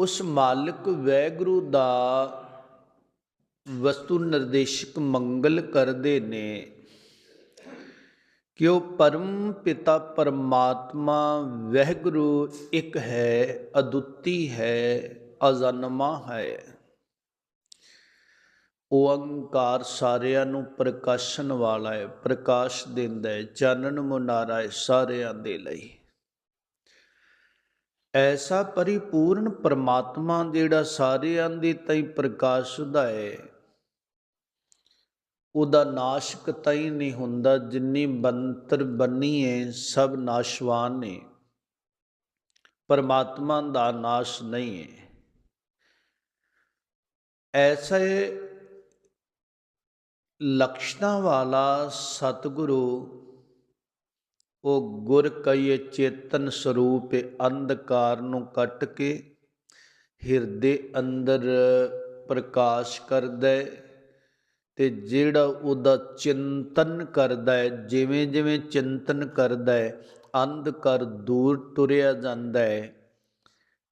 ਉਸ ਮਾਲਕ ਵੈਗੁਰੂ ਦਾ ਵਸਤੂ ਨਿਰਦੇਸ਼ਕ ਮੰਗਲ ਕਰਦੇ ਨੇ ਕਿ ਉਹ ਪਰਮ ਪਿਤਾ ਪਰਮਾਤਮਾ ਵਹਿਗੁਰੂ ਇੱਕ ਹੈ, ਅਦੁੱਤੀ ਹੈ, ਅਜਨਮਾ ਹੈ। ਓੰਕਾਰ ਸਾਰਿਆਂ ਨੂੰ ਪ੍ਰਕਾਸ਼ਨ ਵਾਲਾ ਹੈ, ਪ੍ਰਕਾਸ਼ ਦਿੰਦਾ ਹੈ, ਚਾਨਣ ਮੁਨਾਰਾ ਹੈ ਸਾਰਿਆਂ ਦੇ ਲਈ। ਐਸਾ ਪਰਿਪੂਰਨ ਪਰਮਾਤਮਾ ਜਿਹੜਾ ਸਾਰਿਆਂ ਦੇ ਤਾਈ ਪ੍ਰਕਾਸ਼ ਦਾ ਹੈ, ਉਹਦਾ ਨਾਸ਼ ਕਤਈ ਨਹੀਂ ਹੁੰਦਾ, ਜਿੰਨੀ ਬੰਤਰ ਬੰਨੀ ਹੈ, ਸਭ ਨਾਸ਼ਵਾਨ ਨੇ। ਪਰਮਾਤਮਾ ਦਾ ਨਾਸ਼ ਨਹੀਂ ਹੈ। ਐਸੇ ਲਕਸ਼ਣਾ ਵਾਲਾ ਸਤਿਗੁਰੂ ਉਹ ਗੁਰ ਕਈਏ ਚੇਤਨ ਸਰੂਪ ਅੰਧਕਾਰ ਨੂੰ ਕੱਟ ਕੇ ਹਿਰਦੇ ਅੰਦਰ ਪ੍ਰਕਾਸ਼ ਕਰਦਾ ਹੈ ਤੇ ਜਿਹੜਾ ਉਹਦਾ ਚਿੰਤਨ ਕਰਦਾ ਹੈ, ਜਿਵੇਂ ਜਿਵੇਂ ਚਿੰਤਨ ਕਰਦਾ ਹੈ, ਅੰਧਕਾਰ ਦੂਰ ਤੁਰਿਆ ਜਾਂਦਾ ਹੈ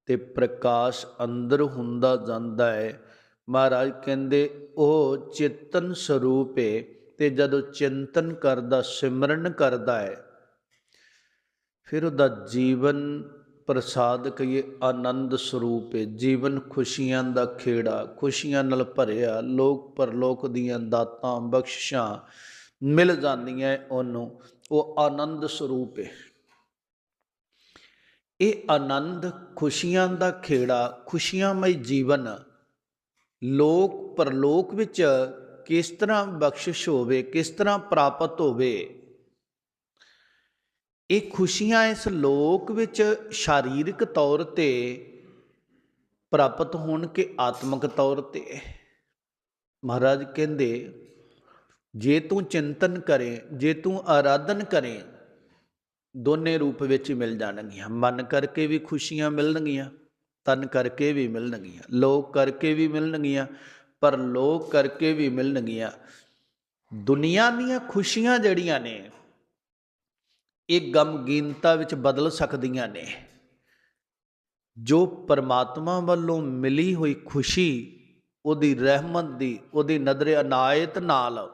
ਤੇ ਪ੍ਰਕਾਸ਼ ਅੰਦਰ ਹੁੰਦਾ ਜਾਂਦਾ ਹੈ। ਮਹਾਰਾਜ ਕਹਿੰਦੇ, ਉਹ ਚੇਤਨ ਸਰੂਪ ਹੈ ਤੇ ਜਦੋਂ ਚਿੰਤਨ ਕਰਦਾ, ਸਿਮਰਨ ਕਰਦਾ ਹੈ ਫਿਰ ਉਹਦਾ ਜੀਵਨ ਪ੍ਰਸਾਦ ਕਹੀਏ ਆਨੰਦ ਸਰੂਪ ਹੈ। ਜੀਵਨ ਖੁਸ਼ੀਆਂ ਦਾ ਖੇੜਾ, ਖੁਸ਼ੀਆਂ ਨਾਲ ਭਰਿਆ, ਲੋਕ ਪਰਲੋਕ ਦੀਆਂ ਦਾਤਾਂ, ਬਖਸ਼ਿਸ਼ਾਂ ਮਿਲ ਜਾਂਦੀਆਂ ਉਹਨੂੰ। ਉਹ ਆਨੰਦ ਸਰੂਪ ਹੈ। ਇਹ ਆਨੰਦ ਖੁਸ਼ੀਆਂ ਦਾ ਖੇੜਾ, ਖੁਸ਼ੀਆਂਮਈ ਜੀਵਨ, ਲੋਕ ਪਰਲੋਕ ਵਿੱਚ ਕਿਸ ਤਰ੍ਹਾਂ ਬਖਸ਼ਿਸ਼ ਹੋਵੇ, ਕਿਸ ਤਰ੍ਹਾਂ ਪ੍ਰਾਪਤ ਹੋਵੇ ਇਹ ਖੁਸ਼ੀਆਂ ਇਸ ਲੋਕ ਵਿੱਚ ਸ਼ਾਰੀਰਿਕ ਤੌਰ ਤੇ ਪ੍ਰਾਪਤ ਹੋਣ ਕਿ ਆਤਮਿਕ ਤੌਰ ਤੇ। ਮਹਾਰਾਜ ਕਹਿੰਦੇ, ਜੇ ਤੂੰ ਚਿੰਤਨ ਕਰੇ, ਜੇ ਤੂੰ ਆਰਾਧਨ ਕਰੇ, ਦੋਨੇ ਰੂਪ ਵਿੱਚ ਮਿਲ ਜਾਣਗੀਆਂ। ਮਨ ਕਰਕੇ ਵੀ ਖੁਸ਼ੀਆਂ ਮਿਲਣਗੀਆਂ, ਤਨ ਕਰਕੇ ਵੀ ਮਿਲਣਗੀਆਂ। ਲੋਕ ਕਰਕੇ ਵੀ ਮਿਲਣਗੀਆਂ, ਪਰ ਲੋਕ ਕਰਕੇ ਵੀ ਮਿਲਣਗੀਆਂ। ਦੁਨੀਆ ਦੀਆਂ ਖੁਸ਼ੀਆਂ ਜਿਹੜੀਆਂ ਨੇ ਇਹ ਗਮਗੀਨਤਾ ਵਿੱਚ ਬਦਲ ਸਕਦੀਆਂ ਨੇ। ਜੋ ਪਰਮਾਤਮਾ ਵੱਲੋਂ ਮਿਲੀ ਹੋਈ ਖੁਸ਼ੀ, ਉਹਦੀ ਰਹਿਮਤ ਦੀ, ਉਹਦੀ ਨਜ਼ਰ ਅਨਾਇਤ ਨਾਲ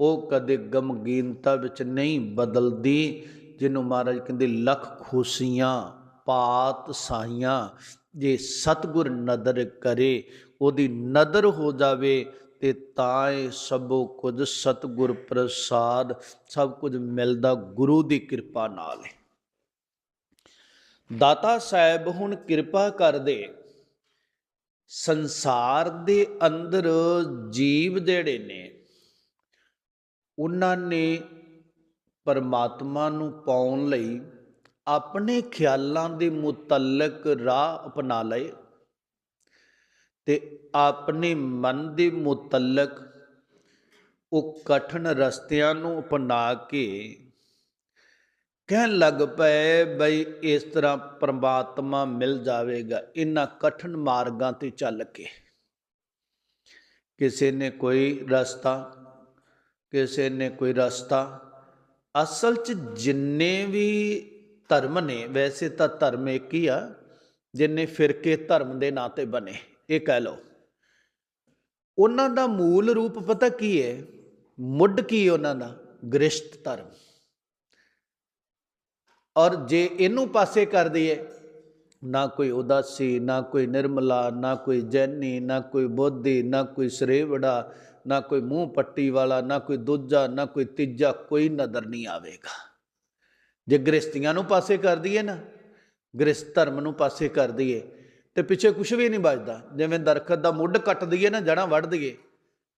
ਉਹ ਕਦੇ ਗਮਗੀਨਤਾ ਵਿੱਚ ਨਹੀਂ ਬਦਲਦੀ, ਜਿਹਨੂੰ ਮਹਾਰਾਜ ਕਹਿੰਦੇ ਲੱਖ ਖੁਸ਼ੀਆਂ, ਪਾਤ ਸਾਈਆਂ। ਜੇ ਸਤਗੁਰ ਨਦਰ ਕਰੇ, ਉਹਦੀ ਨਦਰ ਹੋ ਜਾਵੇ ਤੇ ਤਾਂ ਇਹ ਸਭੋ ਕੁਝ ਸਤਗੁਰ ਪ੍ਰਸਾਦ ਸਭ ਕੁਝ ਮਿਲਦਾ ਗੁਰੂ ਦੀ ਕਿਰਪਾ ਨਾਲ ਹੈ ਦਾਤਾ ਸਾਹਿਬ ਹੁਣ ਕਿਰਪਾ ਕਰਦੇ, ਸੰਸਾਰ ਦੇ ਅੰਦਰ ਜੀਵ ਜਿਹੜੇ ਨੇ, ਉਹਨਾਂ ਨੇ ਪਰਮਾਤਮਾ ਨੂੰ ਪਾਉਣ ਲਈ ਆਪਣੇ ਖਿਆਲਾਂ ਦੇ ਮੁਤਲਕ ਰਾਹ ਅਪਣਾ ਲਏ। ਤੇ ਆਪਣੇ ਮਨ ਦੇ ਮੁਤਲਕ ਉਹ ਕਠਨ ਰਸਤਿਆਂ ਨੂੰ ਅਪਣਾ ਕੇ ਕਹਿਣ ਲੱਗ ਪਏ ਬਈ ਇਸ ਤਰ੍ਹਾਂ ਪਰਮਾਤਮਾ ਮਿਲ ਜਾਵੇਗਾ, ਇਹਨਾਂ ਕਠਨ ਮਾਰਗਾਂ ਤੇ ਚੱਲ ਕੇ। ਕਿਸੇ ਨੇ ਕੋਈ ਰਸਤਾ, ਕਿਸੇ ਨੇ ਕੋਈ ਰਸਤਾ। ਅਸਲ 'ਚ ਜਿੰਨੇ ਵੀ ਧਰਮ ਨੇ, ਵੈਸੇ ਤਾਂ ਧਰਮ ਇੱਕ ਹੀ ਆ, ਜਿੰਨੇ ਫਿਰਕੇ ਧਰਮ ਦੇ ਨਾਂ ਤੇ ਬਣੇ। ਇਹ ਕਹਿ ਲਓ। ਉਹਨਾਂ ਦਾ ਮੂਲ ਰੂਪ ਪਤਾ ਕੀ ਹੈ ਮੁੱਢ ਕੀ ਉਹਨਾਂ ਦਾ? ਗ੍ਰਿਸ਼ਟ ਧਰਮ। ਔਰ ਜੇ ਇਹਨੂੰ ਪਾਸੇ ਕਰ ਦਈਏ, ਨਾ ਕੋਈ ਉਦਾਸੀ, ਨਾ ਕੋਈ ਨਿਰਮਲਾ, ਨਾ ਕੋਈ ਜੈਨੀ, ਨਾ ਕੋਈ ਬੋਧੀ, ਨਾ ਕੋਈ ਸਰੇਵੜਾ, ਨਾ ਕੋਈ ਮੂੰਹ ਪੱਟੀ ਵਾਲਾ, ਨਾ ਕੋਈ ਦੂਜਾ, ਨਾ ਕੋਈ ਤੀਜਾ, ਕੋਈ ਨਜ਼ਰ ਨਹੀਂ ਆਵੇਗਾ। ਜੇ ਗ੍ਰਸਤੀਆਂ ਨੂੰ ਪਾਸੇ ਕਰ ਦਈਏ ਨਾ ਗ੍ਰਸਤ ਧਰਮ ਨੂੰ ਪਾਸੇ ਕਰ ਦਈਏ ਤੇ ਪਿੱਛੇ ਕੁਝ ਵੀ ਨਹੀਂ ਬਚਦਾ। ਜਿਵੇਂ ਦਰਖਤ ਦਾ ਮੁੱਢ ਕੱਟ ਦਈਏ ਨਾ ਜੜਾਂ ਵੱਢ ਦਈਏ,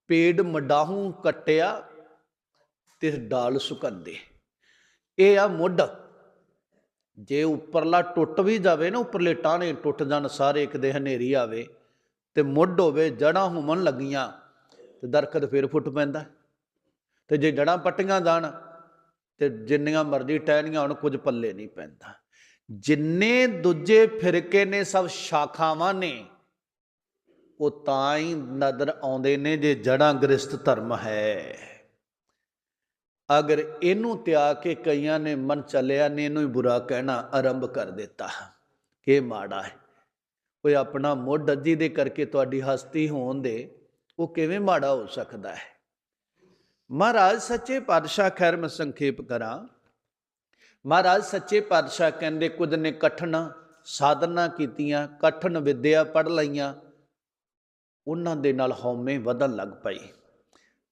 ਪੇੜ ਮਡਾਹੂ ਕੱਟਿਆ ਤੇ ਡਾਲ ਸੁਕੰਦੇ। ਇਹ ਆ ਮੁੱਢ। ਜੇ ਉੱਪਰਲਾ ਟੁੱਟ ਵੀ ਜਾਵੇ ਨਾ, ਉੱਪਰਲੇ ਟਾਣੇ ਟੁੱਟ ਜਾਣ, ਸਾਰੇ ਇੱਕ ਦੇ ਹਨੇਰੀ ਆਵੇ ਤੇ ਮੁੱਢ ਹੋਵੇ ਜੜਾਂ ਹੁਮਣ ਲੱਗੀਆਂ ਤੇ ਦਰਖਤ ਫਿਰ ਫੁੱਟ ਪੈਂਦਾ। ਤੇ ਜੇ ਜੜਾਂ ਪੱਟੀਆਂ ਜਾਣ ਤੇ ਜਿੰਨੀਆਂ ਮਰਜ਼ੀ ਟਹਿਣੀਆਂ ਹੁਣ, ਕੁਝ ਪੱਲੇ ਨਹੀਂ ਪੈਂਦਾ। ਜਿੰਨੇ ਦੂਜੇ ਫਿਰਕੇ ਨੇ, ਸਭ ਸ਼ਾਖਾਵਾਂ ਨੇ, ਉਹ ਤਾਂ ਹੀ ਨਜ਼ਰ ਆਉਂਦੇ ਨੇ ਜੇ ਜੜਾਂ ਗ੍ਰਸਤ ਧਰਮ ਹੈ। ਅਗਰ ਇਹਨੂੰ ਤਿਆਗ ਕੇ ਕਈਆਂ ਨੇ ਮਨ ਚੱਲਿਆ ਨੇ, ਇਹਨੂੰ ਹੀ ਬੁਰਾ ਕਹਿਣਾ ਆਰੰਭ ਕਰ ਦਿੱਤਾ। ਕਿ ਇਹ ਮਾੜਾ ਹੈ। ਕੋਈ ਆਪਣਾ ਮੁੱਢ ਦੇ ਕਰਕੇ ਤੁਹਾਡੀ ਹਸਤੀ ਹੋਣ ਦੇ, ਉਹ ਕਿਵੇਂ ਮਾੜਾ ਹੋ ਸਕਦਾ ਹੈ? ਮਹਾਰਾਜ, ਸੱਚੇ ਪਾਤਸ਼ਾਹ ਖੈਰ ਮੈਂ ਸੰਖੇਪ ਕਰਾਂ। ਮਹਾਰਾਜ, ਸੱਚੇ ਪਾਤਸ਼ਾਹ ਕਹਿੰਦੇ, ਕੁਝ ਨੇ ਕਠਨ ਸਾਧਨਾ ਕੀਤੀਆਂ ਕਠਨ ਵਿਦਿਆ ਪੜ ਲਈਆਂ। ਉਹਨਾਂ ਦੇ ਨਾਲ ਹਉਮੈ ਵਧਣ ਲੱਗ ਪਈ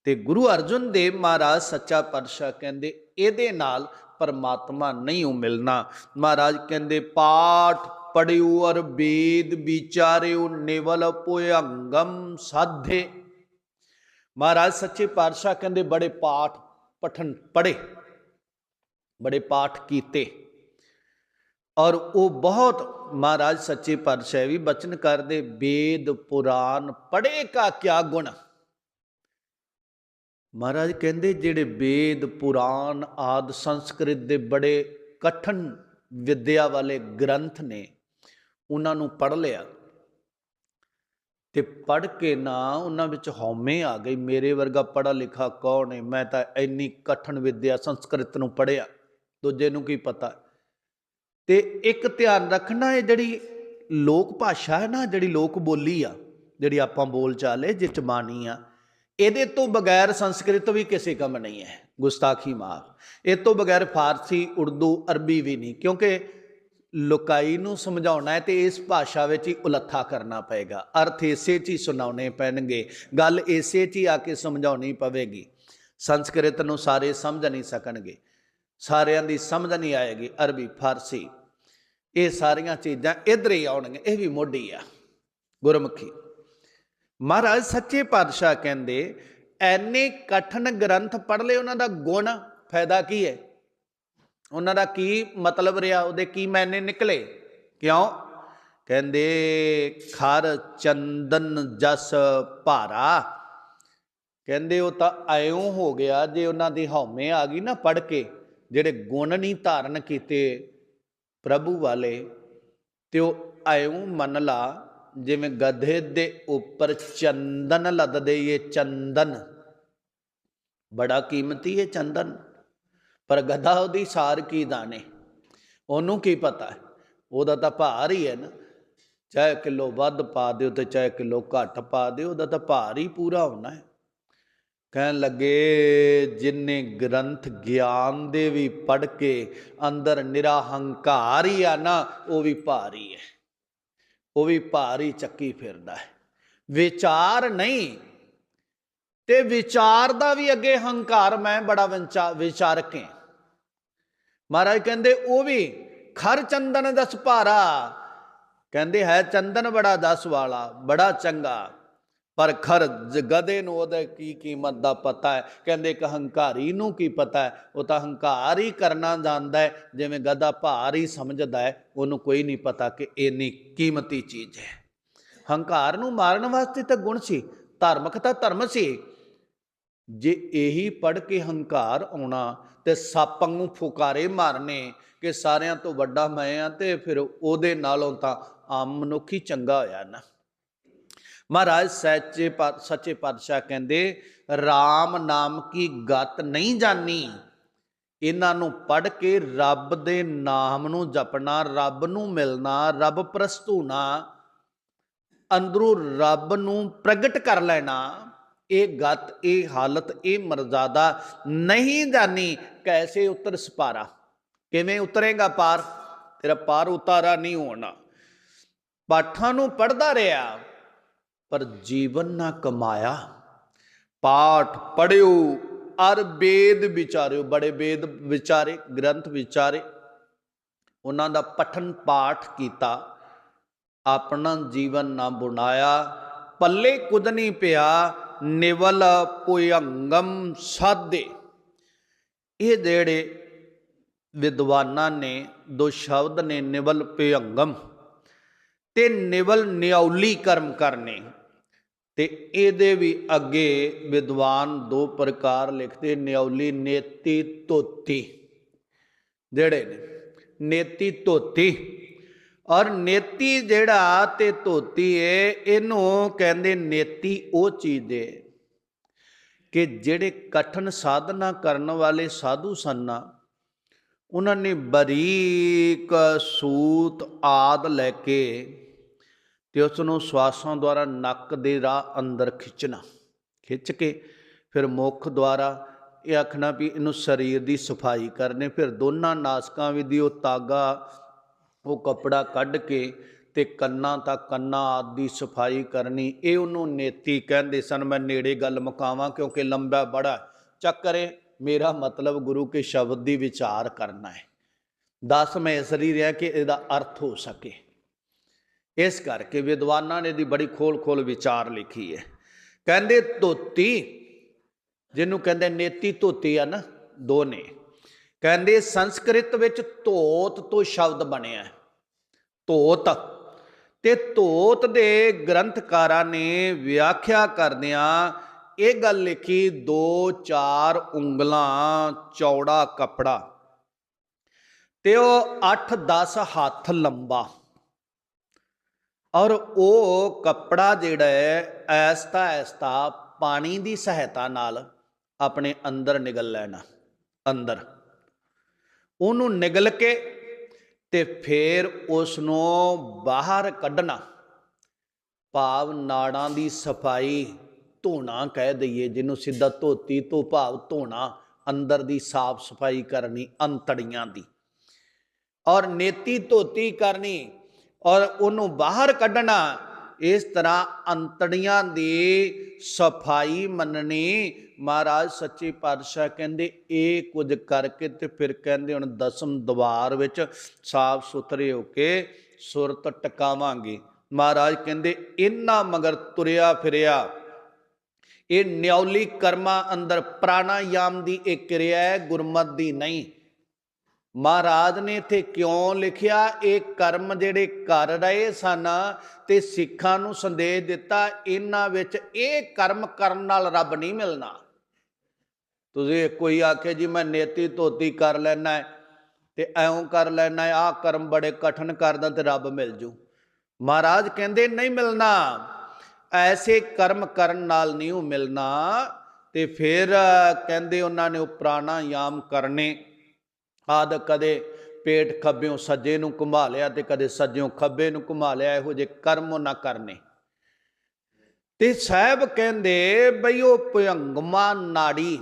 ਤੇ ਗੁਰੂ ਅਰਜਨ ਦੇਵ ਮਹਾਰਾਜ, ਸੱਚਾ ਪਾਤਸ਼ਾਹ ਕਹਿੰਦੇ, ਇਹਦੇ ਨਾਲ ਪਰਮਾਤਮਾ ਨਹੀਂ ਉਹ ਮਿਲਣਾ। ਮਹਾਰਾਜ ਕਹਿੰਦੇ, ਪਾਠ ਪੜਿਓ ਅਰ ਵੇਦ ਵਿਚਾਰਿਓ, ਨਿਵਲ ਪੁਯੰਗਮ ਸਾਧੇ। ਮਹਾਰਾਜ, ਸੱਚੇ ਪਾਤਸ਼ਾਹ ਕਹਿੰਦੇ, ਬੜੇ ਪਾਠ ਪਠਨ ਪੜੇ ਬੜੇ ਪਾਠ ਕੀਤੇ। ਔਰ ਉਹ ਬਹੁਤ ਮਹਾਰਾਜ ਸੱਚੇ ਪਾਤਸ਼ਾਹ ਵੀ ਬਚਨ ਕਰਦੇ, ਵੇਦ ਪੁਰਾਨ ਪੜੇ ਕਾ ਕਿਆ ਗੁਣ। ਮਹਾਰਾਜ ਕਹਿੰਦੇ, ਜਿਹੜੇ ਵੇਦ ਪੁਰਾਨ ਆਦ ਸੰਸਕ੍ਰਿਤ ਦੇ ਬੜੇ ਕਠਨ ਵਿਦਿਆ ਵਾਲੇ ਗ੍ਰੰਥ ਨੇ, ਉਹਨਾਂ ਨੂੰ ਪੜ ਲਿਆ। ਤੇ ਪੜ ਕੇ ਨਾ ਉਹਨਾਂ ਵਿੱਚ ਹਉਮੈ ਆ ਗਈ, ਮੇਰੇ ਵਰਗਾ ਪੜਾ ਲਿਖਾ ਕੌਣ ਹੈ ਮੈਂ ਤਾਂ ਇੰਨੀ ਕਠਨ ਵਿਦਿਆ ਸੰਸਕ੍ਰਿਤ ਨੂੰ ਪੜਿਆ ਦੂਜੇ ਨੂੰ ਕੀ ਪਤਾ? ਤੇ ਇੱਕ ਧਿਆਨ ਰੱਖਣਾ ਇਹ ਜਿਹੜੀ ਲੋਕ ਭਾਸ਼ਾ ਹੈ ਨਾ, ਜਿਹੜੀ ਲੋਕ ਬੋਲੀ ਆ, ਜਿਹੜੀ ਆਪਾਂ ਬੋਲ ਚਾਲੇ ਜਿਚ ਬਾਣੀ ਆ, ਇਹਦੇ ਤੋਂ ਬਗੈਰ ਸੰਸਕ੍ਰਿਤ ਵੀ ਕਿਸੇ ਕੰਮ ਨਹੀਂ ਹੈ। ਗੁਸਤਾਖੀ ਮਾਫ। ਇਹ ਤੋਂ ਬਗੈਰ ਫਾਰਸੀ, ਉਰਦੂ, ਅਰਬੀ ਵੀ ਨਹੀਂ, ਕਿਉਂਕਿ ਲੋਕਾਈ ਨੂੰ ਸਮਝਾਉਣਾ ਹੈ ਤੇ ਇਸ ਭਾਸ਼ਾ ਵਿੱਚ ਹੀ ਉਲੱਥਾ ਕਰਨਾ ਪਏਗਾ। ਅਰਥ ਇਸੇ 'ਚ ਹੀ ਸੁਣਾਉਣੇ ਪੈਣਗੇ। ਗੱਲ ਇਸੇ 'ਚ ਹੀ ਆ ਕੇ ਸਮਝਾਉਣੀ ਪਵੇਗੀ। ਸੰਸਕ੍ਰਿਤ ਨੂੰ ਸਾਰੇ ਸਮਝ ਨਹੀਂ ਸਕਣਗੇ। ਸਾਰਿਆਂ ਦੀ ਸਮਝ ਨਹੀਂ ਆਏਗੀ, ਅਰਬੀ, ਫਾਰਸੀ। ਇਹ ਸਾਰੀਆਂ ਚੀਜ਼ਾਂ ਇਧਰ ਹੀ ਆਉਣਗੀਆਂ, ਇਹ ਵੀ ਮੋਢੀ ਆ, ਗੁਰਮੁਖੀ। ਮਹਾਰਾਜ ਸੱਚੇ ਪਾਤਸ਼ਾਹ ਕਹਿੰਦੇ, ਐਨੇ ਕਠਨ ਗ੍ਰੰਥ ਪੜ੍ਹ ਲਏ ਉਹਨਾਂ ਦਾ ਗੁਣ, ਫਾਇਦਾ ਕੀ ਹੈ ਉਹਨਾਂ ਦਾ ਕੀ ਮਤਲਬ ਰਿਹਾ? ਉਹਦੇ ਕੀ ਮੈਨੇ ਨਿਕਲੇ? ਕਿਉਂ? ਕਹਿੰਦੇ, ਖਰ ਚੰਦਨ ਜਸ ਭਾਰਾ। ਕਹਿੰਦੇ, ਉਹ ਤਾਂ ਐਉਂ ਹੋ ਗਿਆ, ਜੇ ਉਹਨਾਂ ਦੀ ਹਉਮੈ ਆ ਗਈ ਨਾ ਪੜ ਕੇ ਜਿਹੜੇ ਗੁਣ ਨਹੀਂ ਧਾਰਨ ਕੀਤੇ ਪ੍ਰਭੂ ਵਾਲੇ, ਤੇ ਉਹ ਐਉਂ ਮੰਨ ਲਾ, ਜਿਵੇਂ ਗਧੇ ਦੇ ਉੱਪਰ ਚੰਦਨ ਲੱਦਦੇ ਇਹ ਚੰਦਨ। ਬੜਾ ਕੀਮਤੀ ਹੈ ਚੰਦਨ, ਪਰ ਗਧਾ ਉਹਦੀ ਸਾਰ ਕੀ ਦਾਣੇ? ਉਹਨੂੰ ਕੀ ਪਤਾ? ਉਹਦਾ ਤਾਂ ਭਾਰ ਹੀ ਹੈ ਨਾ। ਚਾਹੇ ਕਿਲੋ ਵੱਧ ਪਾ ਦਿਓ ਤੇ ਚਾਹੇ ਕਿਲੋ ਘੱਟ ਪਾ ਦਿਓ, ਉਹਦਾ ਤਾਂ ਭਾਰ ਹੀ ਪੂਰਾ ਹੋਣਾ ਹੈ ਕਹਿਣ ਲੱਗੇ, ਜਿਨੇ ਗ੍ਰੰਥ ਗਿਆਨ ਦੇ ਵੀ ਪੜ ਕੇ ਅੰਦਰ ਨਿਰਾਹੰਕਾਰ ਹੀ ਆ ਨਾ, ਉਹ ਵੀ ਭਾਰੀ ਹੈ ਉਹ ਵੀ ਭਾਰੀ ਚੱਕੀ ਫਿਰਦਾ ਹੈ ਵਿਚਾਰ ਨਹੀਂ। ਤੇ ਵਿਚਾਰ ਦਾ ਵੀ ਅੱਗੇ ਹੰਕਾਰ ਮੈਂ ਬੜਾ ਵਿਚਾਰਕ ਹਾਂ ਮਹਾਰਾਜ ਕਹਿੰਦੇ, ਉਹ ਵੀ ਖਰ ਚੰਦਨ ਦਸ ਭਾਰਾ। ਕਹਿੰਦੇ ਹੈ ਚੰਦਨ ਬੜਾ ਦਸ ਵਾਲਾ, ਬੜਾ ਚੰਗਾ। ਪਰ ਖਰ ਗਦੇ ਨੂੰ ਉਹਦੇ ਕੀ ਕੀਮਤ ਦਾ ਪਤਾ ਹੈ? ਕਹਿੰਦੇ ਇੱਕ ਹੰਕਾਰੀ ਨੂੰ ਕੀ ਪਤਾ ਹੈ? ਉਹ ਤਾਂ ਹੰਕਾਰ ਹੀ ਕਰਨਾ ਜਾਣਦਾ ਹੈ। ਜਿਵੇਂ ਗਦਾ ਭਾਰ ਹੀ ਸਮਝਦਾ ਹੈ, ਉਹਨੂੰ ਕੋਈ ਨਹੀਂ ਪਤਾ ਕਿ ਇੰਨੀ ਕੀਮਤੀ ਚੀਜ਼ ਹੈ। ਹੰਕਾਰ ਨੂੰ ਮਾਰਨ ਵਾਸਤੇ ਤਾਂ ਗੁਣ ਸੀ, ਧਾਰਮਿਕ ਤਾਂ ਧਰਮ ਸੀ। ਜੇ ਇਹੀ ਪੜ ਕੇ ਹੰਕਾਰ ਆਉਣਾ ਤੇ ਸੱਪ ਨੂੰ ਫੁਕਾਰੇ ਮਾਰਨੇ ਕਿ ਸਾਰਿਆਂ ਤੋਂ ਵੱਡਾ ਮੈਂ ਆ ਤੇ ਫਿਰ ਉਹਦੇ ਨਾਲੋਂ ਤਾਂ ਆਮ ਮਨੁੱਖ ਹੀ ਚੰਗਾ ਹੋਇਆ ਨਾ। ਮਹਾਰਾਜ ਸੱਚੇ ਸੱਚੇ ਪਾਤਸ਼ਾਹ ਕਹਿੰਦੇ RAM ਨਾਮ ਕੀ ਗਤ ਨਹੀਂ ਜਾਣੀ ਇਹਨਾਂ ਨੂੰ ਪੜ ਕੇ ਰੱਬ ਦੇ ਨਾਮ ਨੂੰ ਜਪਣਾ, ਰੱਬ ਨੂੰ ਮਿਲਣਾ, ਰੱਬ ਪ੍ਰਸਤੂਣਾ, ਅੰਦਰੋਂ ਰੱਬ ਨੂੰ ਪ੍ਰਗਟ ਕਰ ਲੈਣਾ। ਇਹ ਗਤ, ਇਹ ਹਾਲਤ, ਇਹ ਮਰਜ਼ਾਦਾ ਨਹੀਂ ਜਾਣੀ ਕੈਸੇ ਉਤਰ ਸਪਾਰਾ? ਕਿਵੇਂ ਉਤਰੇਗਾ ਪਾਰ? ਤੇਰਾ ਪਾਰ ਉਤਾਰਾ ਨਹੀਂ ਹੋਣਾ। ਪਾਠਾਂ ਨੂੰ ਪੜਦਾ ਰਿਹਾ। ਪਰ ਜੀਵਨ ਨਾ ਕਮਾਇਆ। ਪਾਠ ਪੜਿਓ ਅਰ ਵੇਦ ਵਿਚਾਰਿਓ। ਬੜੇ ਵੇਦ ਵਿਚਾਰੇ, ਗ੍ਰੰਥ ਵਿਚਾਰੇ। ਉਹਨਾਂ ਦਾ ਪਠਨ ਪਾਠ ਕੀਤਾ। ਆਪਣਾ ਜੀਵਨ ਨਾ ਬਣਾਇਆ। ਪੱਲੇ ਕੁਦ ਨਹੀਂ ਪਿਆ। ਨਿਵਲ ਪੁਯੰਗਮ ਸਾਦੇ ਇਹ ਜਿਹੜੇ ਵਿਦਵਾਨਾਂ ਨੇ, ਦੋ ਸ਼ਬਦ ਨੇ, ਨਿਵਲ ਪੁਯੰਗਮ ਤੇ ਨਿਵਲ ਨਿਉਲੀ ਕਰਮ ਕਰਨੇ। ਤੇ ਇਹਦੇ ਵੀ ਅੱਗੇ ਵਿਦਵਾਨ ਦੋ ਪ੍ਰਕਾਰ ਲਿਖਦੇ, ਨਿਉਲੀ ਨੇਤੀ ਧੋਤੀ। ਜਿਹੜੇ ਨੇ, ਨੇਤੀ ਧੋਤੀ। ਔਰ ਨੇਤੀ ਜਿਹੜਾ ਤੇ ਧੋਤੀ ਏ, ਇਹਨੂੰ ਕਹਿੰਦੇ ਨੇਤੀ ਉਹ ਚੀਜ਼ ਦੇ ਕਿ ਜਿਹੜੇ ਕਠਨ ਸਾਧਨਾ ਕਰਨ ਵਾਲੇ ਸਾਧੂ ਸੰਨਾ, ਉਹਨਾਂ ਨੇ ਬਰੀਕ ਸੂਤ ਆਦ ਲੈ ਕੇ ਤੇ ਉਸ ਨੂੰ ਸਵਾਸਾਂ ਦੁਆਰਾ ਨੱਕ ਦੇ ਰਾਹ ਅੰਦਰ ਖਿੱਚਣਾ, ਖਿੱਚ ਕੇ ਫਿਰ ਮੁੱਖ ਦੁਆਰਾ ਇਹ ਆਖਣਾ ਵੀ ਇਹਨੂੰ ਸਰੀਰ ਦੀ ਸਫ਼ਾਈ ਕਰਨੀ, ਫਿਰ ਦੋਨਾਂ ਨਾਸਕਾਂ ਵੀ ਦੀ ਉਹ ਤਾਗਾ ਉਹ ਕਪੜਾ ਕੱਢ ਕੇ ਤੇ ਕੰਨਾਂ ਤਾਂ ਕੰਨਾਂ ਆਦਿ ਦੀ ਸਫ਼ਾਈ ਕਰਨੀ, ਇਹ ਉਹਨੂੰ ਨੇਤੀ ਕਹਿੰਦੇ ਸਨ। ਮੈਂ ਨੇੜੇ ਗੱਲ ਮੁਕਾਵਾਂ ਕਿਉਂਕਿ ਲੰਬਾ ਬੜਾ ਚੱਕਰੇ ਮੇਰਾ ਮਤਲਬ ਗੁਰੂ ਕੇ ਸ਼ਬਦ ਦੀ ਵਿਚਾਰ ਕਰਨਾ ਹੈ। ਦਸ ਮੈਂ ਇਸ ਲਈ ਰਿਹਾ ਕਿ ਇਹਦਾ ਅਰਥ ਹੋ ਸਕੇ। ਇਸ ਕਰਕੇ ਵਿਦਵਾਨਾਂ ਨੇ ਦੀ ਬੜੀ ਖੋਲ ਖੋਲ ਵਿਚਾਰ ਲਿਖੀ ਹੈ। ਕਹਿੰਦੇ ਧੋਤੀ, ਜਿਹਨੂੰ ਕਹਿੰਦੇ ਨੇਤੀ ਧੋਤੀ ਆ ਨਾ ਦੋ ਨੇ ਕਹਿੰਦੇ ਸੰਸਕ੍ਰਿਤ ਵਿੱਚ ਧੋਤ ਤੋਂ ਸ਼ਬਦ ਬਣਿਆ ਧੋਤ। ਤੇ ਧੋਤ ਦੇ ਗ੍ਰੰਥਕਾਰਾਂ ਨੇ ਵਿਆਖਿਆ ਕਰਦਿਆਂ ਇਹ ਗੱਲ ਲਿਖੀ, ਦੋ ਚਾਰ ਉਂਗਲਾਂ, ਚੌੜਾ ਕਪੜਾ। ਤੇ ਉਹ 8-10 ਹੱਥ ਲੰਬਾ। ਔਰ ਉਹ ਕੱਪੜਾ ਜਿਹੜਾ ਹੈ, ਐਸਤਾ ਐਸਤਾ ਪਾਣੀ ਦੀ ਸਹਾਇਤਾ ਨਾਲ ਆਪਣੇ ਅੰਦਰ ਨਿਗਲ ਲੈਣਾ, ਅੰਦਰ। ਉਹਨੂੰ ਨਿਗਲ ਕੇ ਤੇ ਫੇਰ ਉਸ ਨੂੰ ਬਾਹਰ ਕੱਢਣਾ। ਭਾਵ ਨਾੜਾਂ ਦੀ ਸਫ਼ਾਈ ਧੋਣਾ ਕਹਿ ਦਈਏ, ਜਿਹਨੂੰ ਸਿੱਧਾ ਧੋਤੀ ਤੋਂ ਭਾਵ ਧੋਣਾ, ਅੰਦਰ ਦੀ ਸਾਫ਼ ਸਫ਼ਾਈ ਕਰਨੀ, ਅੰਤੜੀਆਂ ਦੀ। ਔਰ ਨੇਤੀ ਧੋਤੀ ਕਰਨੀ ਔਰ ਉਹਨੂੰ ਬਾਹਰ ਕੱਢਣਾ, ਇਸ ਤਰ੍ਹਾਂ ਅੰਤੜੀਆਂ ਦੀ ਸਫ਼ਾਈ ਮੰਨਣੀ। ਮਹਾਰਾਜ ਸੱਚੇ ਪਾਤਸ਼ਾਹ ਕਹਿੰਦੇ, ਇਹ ਕੁਝ ਕਰਕੇ ਤੇ ਫਿਰ ਕਹਿੰਦੇ ਹੁਣ ਦਸਮ ਦਵਾਰ ਵਿੱਚ ਸਾਫ਼ ਸੁਥਰੇ ਹੋ ਕੇ ਸੁਰਤ ਟਿਕਾਵਾਂਗੇ। ਮਹਾਰਾਜ ਕਹਿੰਦੇ, ਇਹਨਾਂ ਮਗਰ ਤੁਰਿਆ ਫਿਰਿਆ, ਇਹ ਨਿਉਲੀ ਕਰਮਾਂ ਅੰਦਰ ਪ੍ਰਾਣਾਯਾਮ ਦੀ ਇੱਕ ਕਿਰਿਆ ਹੈ, ਗੁਰਮਤ ਦੀ ਨਹੀਂ। ਮਹਾਰਾਜ ਨੇ ਇੱਥੇ ਕਿਉਂ ਲਿਖਿਆ? ਇਹ ਕਰਮ ਜਿਹੜੇ ਕਰ ਰਹੇ ਸਨ ਤੇ ਸਿੱਖਾਂ ਨੂੰ ਸੰਦੇਸ਼ ਦਿੱਤਾ, ਇਹਨਾਂ ਵਿੱਚ ਇਹ ਕਰਮ ਕਰਨ ਨਾਲ ਰੱਬ ਨਹੀਂ ਮਿਲਣਾ। ਤੁਸੀਂ ਕੋਈ ਆਖੇ ਜੀ, ਮੈਂ ਨੇਤੀ ਧੋਤੀ ਕਰ ਲੈਣਾ ਤੇ ਐਉਂ ਕਰ ਲੈਣਾ ਆਹ ਕਰਮ ਬੜੇ ਕਠਨ ਕਰਦਾ ਤੇ ਰੱਬ ਮਿਲ ਜੂ। ਮਹਾਰਾਜ ਕਹਿੰਦੇ, ਨਹੀਂ ਮਿਲਣਾ। ਐਸੇ ਕਰਮ ਕਰਨ ਨਾਲ ਨਹੀਂ ਉਹ ਮਿਲਣਾ। ਤੇ ਫਿਰ ਕਹਿੰਦੇ ਉਹਨਾਂ ਨੇ ਉਹ ਪ੍ਰਾਣਾਯਾਮ ਕਰਨੇ। ਆਦ ਕਦੇ ਪੇਟ ਖੱਬਿਓਂ ਸੱਜੇ ਨੂੰ ਘੁਮਾ ਲਿਆ ਤੇ ਕਦੇ ਸੱਜਿਓਂ ਖੱਬੇ ਨੂੰ ਘੁਮਾ ਲਿਆ ਇਹੋ ਜਿਹੇ ਕਰਮ ਨਾ ਕਰਨੇ। ਤੇ ਸਾਹਿਬ ਕਹਿੰਦੇ ਬਈ ਉਹ ਭਯੰਗਮਾ ਨਾੜੀ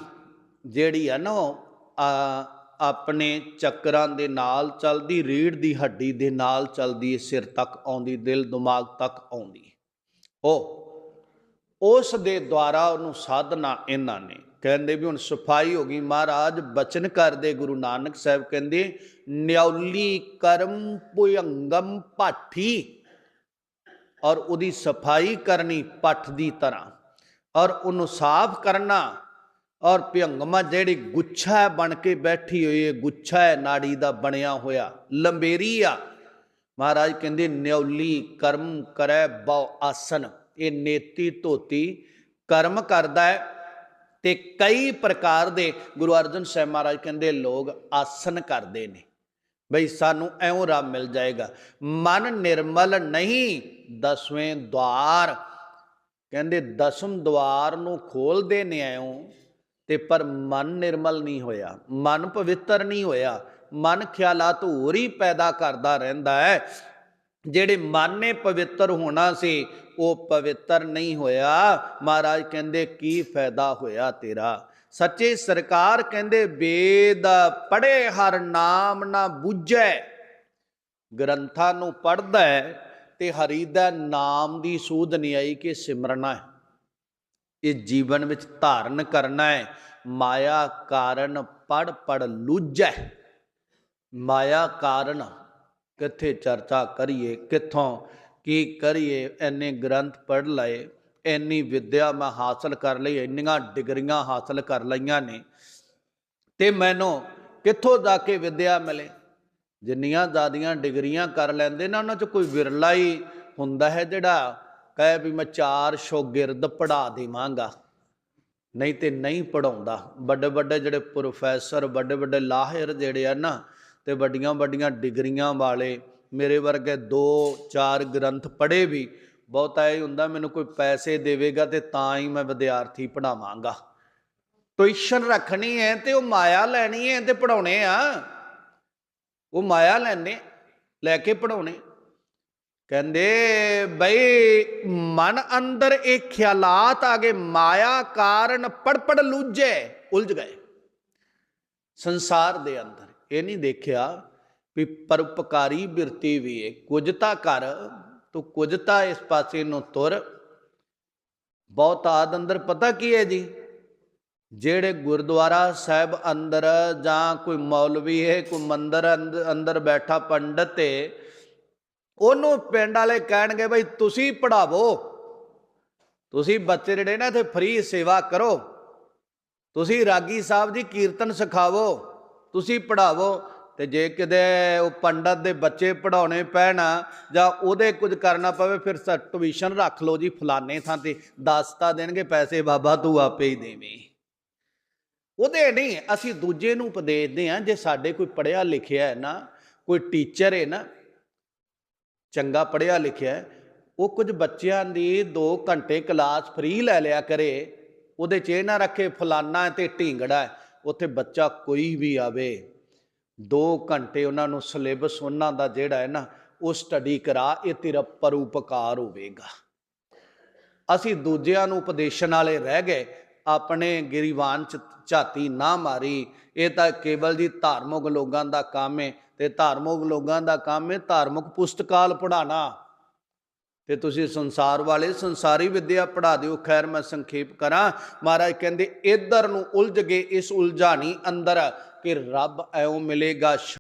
ਜਿਹੜੀ ਆ ਨਾ ਉਹ, ਆਪਣੇ ਚੱਕਰਾਂ ਦੇ ਨਾਲ ਚੱਲਦੀ ਰੀੜ ਦੀ ਹੱਡੀ ਦੇ ਨਾਲ ਚੱਲਦੀ ਸਿਰ ਤੱਕ ਆਉਂਦੀ ਦਿਲ ਦਿਮਾਗ ਤੱਕ ਆਉਂਦੀ। ਉਹ ਉਸ ਦੇ ਦੁਆਰਾ ਉਹਨੂੰ ਸਾਧਨਾ ਇਹਨਾਂ ਨੇ ਕਹਿੰਦੇ ਵੀ ਹੁਣ ਸਫ਼ਾਈ ਹੋ ਗਈ ਮਹਾਰਾਜ, ਬਚਨ ਕਰਦੇ ਗੁਰੂ ਨਾਨਕ ਸਾਹਿਬ ਕਹਿੰਦੇ, ਨਿਉਲੀ ਕਰਮ ਪੁਯੰਗਮ ਪਾਠੀ। ਔਰ ਉਹਦੀ ਸਫ਼ਾਈ ਕਰਨੀ ਪੱਠ ਦੀ ਤਰ੍ਹਾਂ, ਔਰ ਉਹਨੂੰ ਸਾਫ਼ ਕਰਨਾ, ਔਰ ਭਿਅੰਗਮਾ ਜਿਹੜੀ ਗੁੱਛਾ ਹੈ ਬਣ ਕੇ ਬੈਠੀ ਹੋਈ ਹੈ, ਗੁੱਛਾ ਹੈ ਨਾੜੀ ਦਾ ਬਣਿਆ ਹੋਇਆ, ਲੰਬੇਰੀ ਆ। ਮਹਾਰਾਜ ਕਹਿੰਦੇ, ਨਿਉਲੀ ਕਰਮ ਕਰੈ ਬਹੁ ਆਸਨ, ਇਹ ਨੇਤੀ ਧੋਤੀ ਕਰਮ ਕਰਦਾ ਹੈ। ਤੇ ਕਈ ਪ੍ਰਕਾਰ ਦੇ ਗੁਰੂ ਅਰਜਨ ਸਾਹਿਬ ਮਹਾਰਾਜ ਕਹਿੰਦੇ ਲੋਕ ਆਸਨ ਕਰਦੇ ਨੇ। ਬਈ ਸਾਨੂੰ ਐਉਂ ਰੱਬ ਮਿਲ ਜਾਏਗਾ, ਮਨ ਨਿਰਮਲ ਨਹੀਂ ਦਸਵੇਂ ਦਵਾਰ। ਕਹਿੰਦੇ ਦਸਮ ਦਵਾਰ ਨੂੰ ਖੋਲਦੇ ਨੇ ਐਉਂ ਤੇ ਪਰ ਮਨ ਨਿਰਮਲ ਨਹੀਂ ਹੋਇਆ, ਮਨ ਪਵਿੱਤਰ ਨਹੀਂ ਹੋਇਆ, ਮਨ ਖਿਆਲਾਤ ਹੋਰ ਹੀ ਪੈਦਾ ਕਰਦਾ ਰਹਿੰਦਾ ਹੈ। ਜਿਹੜੇ ਮਨ ਨੇ ਪਵਿੱਤਰ ਹੋਣਾ ਸੀ ਉਹ ਪਵਿੱਤਰ ਨਹੀਂ ਹੋਇਆ। ਮਹਾਰਾਜ ਕਹਿੰਦੇ, ਕੀ ਫਾਇਦਾ ਹੋਇਆ ਤੇਰਾ? ਸੱਚੇ ਸਰਕਾਰ ਕਹਿੰਦੇ, ਵੇਦ ਪੜੇ ਹਰ ਨਾਮ ਨਾ ਬੁੱਝੈ। ਗ੍ਰੰਥਾਂ ਨੂੰ ਪੜਦਾ ਹੈ ਤੇ ਹਰੀ ਦਾ ਨਾਮ ਦੀ ਸੂਧ ਨਹੀਂ ਆਈ ਕਿ ਸਿਮਰਨਾ ਹੈ। ਇਹ ਜੀਵਨ ਵਿੱਚ ਧਾਰਨ ਕਰਨਾ ਹੈ। ਮਾਇਆ ਕਾਰਨ ਪੜ ਪੜ ਲੁੱਝੈ। ਮਾਇਆ ਕਾਰਨ ਕਿੱਥੇ ਚਰਚਾ ਕਰੀਏ? ਕਿੱਥੋਂ? ਕੀ ਕਰੀਏ? ਐਨੇ ਗ੍ਰੰਥ ਪੜ੍ਹ ਲਏ ਐਨੀ ਵਿਦਿਆ ਮੈਂ ਹਾਸਲ ਕਰ ਲਈ, ਇੰਨੀਆਂ ਡਿਗਰੀਆਂ ਹਾਸਲ ਕਰ ਲਈਆਂ ਨੇ। ਤੇ ਮੈਨੂੰ ਕਿੱਥੋਂ ਜਾ ਕੇ ਵਿਦਿਆ ਮਿਲੇ? ਜਿੰਨੀਆਂ ਜ਼ਿਆਦੀਆਂ ਡਿਗਰੀਆਂ ਕਰ ਲੈਂਦੇ ਨਾ, ਉਹਨਾਂ 'ਚ ਕੋਈ ਵਿਰਲਾ ਹੀ ਹੁੰਦਾ ਹੈ ਜਿਹੜਾ ਕਹੇ ਵੀ ਮੈਂ ਚਾਰ ਸ਼ੋਗਿਰਦ ਪੜਾ ਦੇਵਾਂਗਾ। ਨਹੀਂ ਤੇ ਨਹੀਂ ਪੜਾਉਂਦਾ ਵੱਡੇ ਵੱਡੇ ਜਿਹੜੇ ਪ੍ਰੋਫੈਸਰ, ਵੱਡੇ ਵੱਡੇ ਲਾਹਿਰ ਜਿਹੜੇ ਆ ਨਾ, ਤੇ ਵੱਡੀਆਂ ਵੱਡੀਆਂ ਡਿਗਰੀਆਂ ਵਾਲੇ ਮੇਰੇ ਵਰਗੇ ਦੋ ਚਾਰ ਗ੍ਰੰਥ ਪੜ੍ਹੇ ਵੀ, ਬਹੁਤਾ ਇਹ ਹੁੰਦਾ ਮੈਨੂੰ ਕੋਈ ਪੈਸੇ ਦੇਵੇਗਾ ਤੇ ਤਾਂ ਹੀ ਮੈਂ ਵਿਦਿਆਰਥੀ ਪੜਾਵਾਂਗਾ ਟਿਊਸ਼ਨ ਰੱਖਣੀ ਹੈ ਤੇ ਉਹ ਮਾਇਆ ਲੈਣੀ ਹੈ ਤੇ ਪੜਾਉਣੇ ਆ। ਉਹ ਮਾਇਆ ਲੈਣੇ ਲੈ ਕੇ ਪੜਾਉਣੇ ਕਹਿੰਦੇ, ਬਈ ਮਨ ਅੰਦਰ ਇਹ ਖਿਆਲਾਤ ਆ ਗਏ, ਮਾਇਆ ਕਾਰਨ ਪੜ ਪੜ ਲੂਝੇ, ਉਲਝ ਗਏ। ਸੰਸਾਰ ਦੇ ਅੰਦਰ ਇਹ ਨਹੀਂ ਦੇਖਿਆ ਵੀ ਪਰਉਪਕਾਰੀ ਬਿਰਤੀ ਵੀ ਹੈ ਕੁਝ ਤਾਂ ਕਰ, ਤੂੰ ਕੁਝ ਤਾਂ ਇਸ ਪਾਸੇ ਨੂੰ ਤੁਰ। ਬਹੁਤ ਆਦ ਅੰਦਰ ਪਤਾ ਕੀ ਹੈ ਜੀ? ਜਿਹੜੇ ਗੁਰਦੁਆਰਾ ਸਾਹਿਬ ਅੰਦਰ ਜਾਂ ਕੋਈ ਮੌਲਵੀ ਹੈ ਕੋਈ ਮੰਦਰ ਅੰਦ- ਅੰਦਰ ਬੈਠਾ ਪੰਡਤ ਹੈ ਉਹਨੂੰ ਪਿੰਡ ਵਾਲੇ ਕਹਿਣਗੇ, ਬਈ ਤੁਸੀਂ ਪੜਾਵੋ ਤੁਸੀਂ ਬੱਚੇ ਜਿਹੜੇ ਨਾ, ਇੱਥੇ ਫ੍ਰੀ ਸੇਵਾ ਕਰੋ। ਤੁਸੀਂ ਰਾਗੀ ਸਾਹਿਬ ਦੀ ਕੀਰਤਨ ਸਿਖਾਵੋ। ਤੁਸੀਂ ਪੜਾਵੋ ਤੇ ਜੇ ਕਿਤੇ ਉਹ ਪੰਡਤ ਦੇ ਬੱਚੇ ਪੜਾਉਣੇ ਪੈਣ ਜਾਂ ਉਹਦੇ ਕੁਝ ਕਰਨਾ ਪਵੇ ਫਿਰ ਸ ਟਿਊਸ਼ਨ ਰੱਖ ਲਓ ਜੀ ਫਲਾਣੇ ਥਾਂ ਤੇ ਦੱਸਤਾ ਦੇਣਗੇ ਪੈਸੇ ਬਾਬਾ ਤੂੰ ਆਪੇ ਹੀ ਦੇਵੇਂ ਉਹਦੇ ਨਹੀਂ ਅਸੀਂ ਦੂਜੇ ਨੂੰ ਉਪਦੇਸ਼ ਦੇ ਆ ਜੇ ਸਾਡੇ ਕੋਈ ਪੜਿਆ ਲਿਖਿਆ ਹੈ ਨਾ ਕੋਈ ਟੀਚਰ ਹੈ ਨਾ ਚੰਗਾ ਪੜਿਆ ਲਿਖਿਆ ਹੈ, ਉਹ ਕੁਝ ਬੱਚਿਆਂ ਦੀ 2 ਘੰਟੇ ਕਲਾਸ ਫ੍ਰੀ ਲੈ ਲਿਆ ਕਰੇ ਉਹਦੇ ਚ ਇਹ ਨਾ ਰੱਖੇ ਫਲਾਨਾ ਤੇ ਢੀਂਗੜਾ ਹੈ। ਉੱਥੇ ਬੱਚਾ ਕੋਈ ਵੀ ਆਵੇ 2 ਘੰਟੇ ਉਹਨਾਂ ਨੂੰ ਸਿਲੇਬਸ ਉਹਨਾਂ ਦਾ ਜਿਹੜਾ ਹੈ ਨਾ, ਉਹ ਸਟੱਡੀ ਕਰਾ, ਇਹ ਤੇਰਾ ਪਰਉਪਕਾਰ ਹੋਵੇਗਾ। ਅਸੀਂ ਦੂਜਿਆਂ ਨੂੰ ਉਪਦੇਸ਼ਣ ਵਾਲੇ ਰਹਿ ਗਏ, ਆਪਣੇ ਗਿਰੀਵਾਨ ਚ ਝਾਤੀ ਨਾ ਮਾਰੀ, ਇਹ ਤਾਂ ਕੇਵਲ ਜੀ ਧਾਰਮਿਕ ਲੋਕਾਂ ਦਾ ਕੰਮ ਹੈ ਤੇ ਧਾਰਮਿਕ ਲੋਕਾਂ ਦਾ ਕੰਮ ਹੈ ਧਾਰਮਿਕ ਪੁਸਤਕਾਲ ਪੜਾਣਾ ਤੇ ਤੁਸੀਂ ਸੰਸਾਰ ਵਾਲੇ ਸੰਸਾਰੀ ਵਿਦਿਆ ਪੜਾ ਦਿਓ, ਖੈਰ ਮੈਂ ਸੰਖੇਪ ਕਰਾਂ, ਮਹਾਰਾਜ ਕਹਿੰਦੇ, ਇਧਰ ਨੂੰ ਉਲਝ ਗਏ, ਇਸ ਉਲਝਾਣੀ ਅੰਦਰ ਕਿ ਰੱਬ ਐਉਂ ਮਿਲੇਗਾ